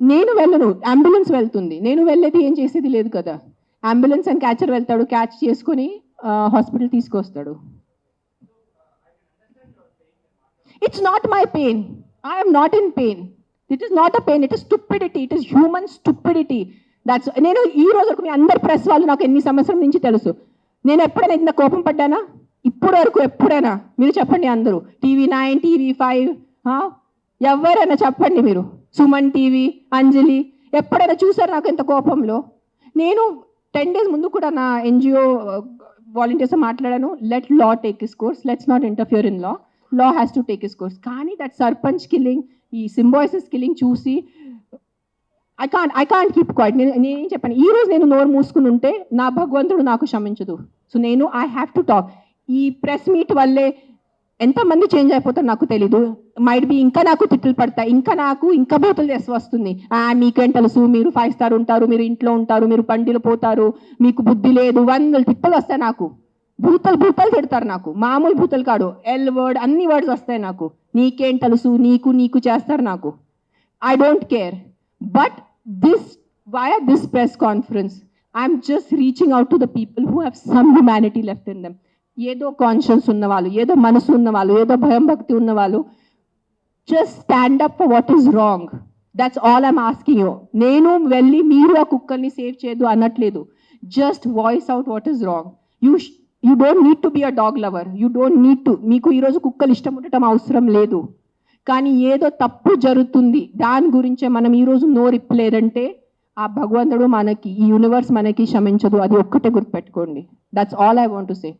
నేను వెళ్ళను. అంబులెన్స్ వెళ్తుంది. నేను వెళ్ళేది ఏం చేసేది లేదు కదా. అంబులెన్స్ అండ్ క్యాచర్ వెళ్తాడు. క్యాచ్ చేసుకొని హాస్పిటల్ తీసుకొస్తాడు. It's not my pain I'm not in pain it is not a pain it is stupidity it is human stupidity that's నేను ఈ రోజు వరకు మీ అందరి ప్రెస్ వాళ్ళు నాకు ఎన్ని సంవత్సరం నుంచి తెలుసు. నేను ఎప్పుడైనా ఇంత కోపం పడ్డానా? ఇప్పుడు వరకు ఎప్పుడైనా. మీరు చెప్పండి అందరూ. టీవీ నైన్ టీవీ ఫైవ్ ఎవరైనా చెప్పండి మీరు. సుమన్ టీవీ అంజలి ఎప్పుడైనా చూసారు నాకు ఎంత కోపంలో? నేను టెన్ డేస్ ముందు కూడా నా ఎన్జిఓ వాలంటీర్స్ మాట్లాడాను. Let law take its course let's not interfere in law law has to take its course కానీ దట్ సర్పంచ్ కిల్లింగ్ ఈ సింబాయిసెస్ కిల్లింగ్ చూసి I can't I can't keep quiet నేను నేనేం చెప్పాను? ఈ రోజు నేను నోరు మూసుకుని ఉంటే నా భగవంతుడు నాకు క్షమించదు. సో నేను ఐ హ్యావ్ టు టాక్ ఈ ప్రెస్ మీట్ వల్లే ఎంతమంది చేంజ్ అయిపోతారు నాకు తెలీదు. మైట్ బి ఇంకా నాకు తిట్లు పడతాయి ఇంకా నాకు ఇంకా బూతులు చేసి వస్తుంది. ఆ, మీకేం తెలుసు? మీరు ఫైవ్ స్టార్ ఉంటారు మీరు ఇంట్లో ఉంటారు మీరు పండిలు పోతారు మీకు బుద్ధి లేదు వందలు తిప్పలు వస్తాయి నాకు. భూతలు భూతలు తిడతారు నాకు. మామూలు భూతలు కాడు ఎల్ వర్డ్ అన్ని వర్డ్స్ వస్తాయి నాకు. నీకేం తెలుసు? నీకు నీకు చేస్తారు నాకు. I don't care but this why this press conference I'm just reaching out to the people who have some humanity left in them. ఏదో కాన్షియన్స్ ఉన్నవాళ్ళు ఏదో మనసు ఉన్నవాళ్ళు ఏదో భయం భక్తి ఉన్నవాళ్ళు just stand up what is wrong that's all I'm asking you నేను వెళ్ళి మీరు ఆ కుక్కల్ని సేవ్ చేయదు అనట్లేదు. Just voice out what is wrong you you don't need to be a dog lover you don't need to మీకు ఈరోజు కుక్కలు ఇష్టం ఉండటం అవసరం లేదు. కానీ ఏదో తప్పు జరుగుతుంది. దాని గురించే మనం ఈరోజు నోరిప్పలేదంటే ఆ భగవంతుడు మనకి ఈ యూనివర్స్ మనకి క్షమించదు. అది ఒక్కటే గుర్తుపెట్టుకోండి. That's all I want to say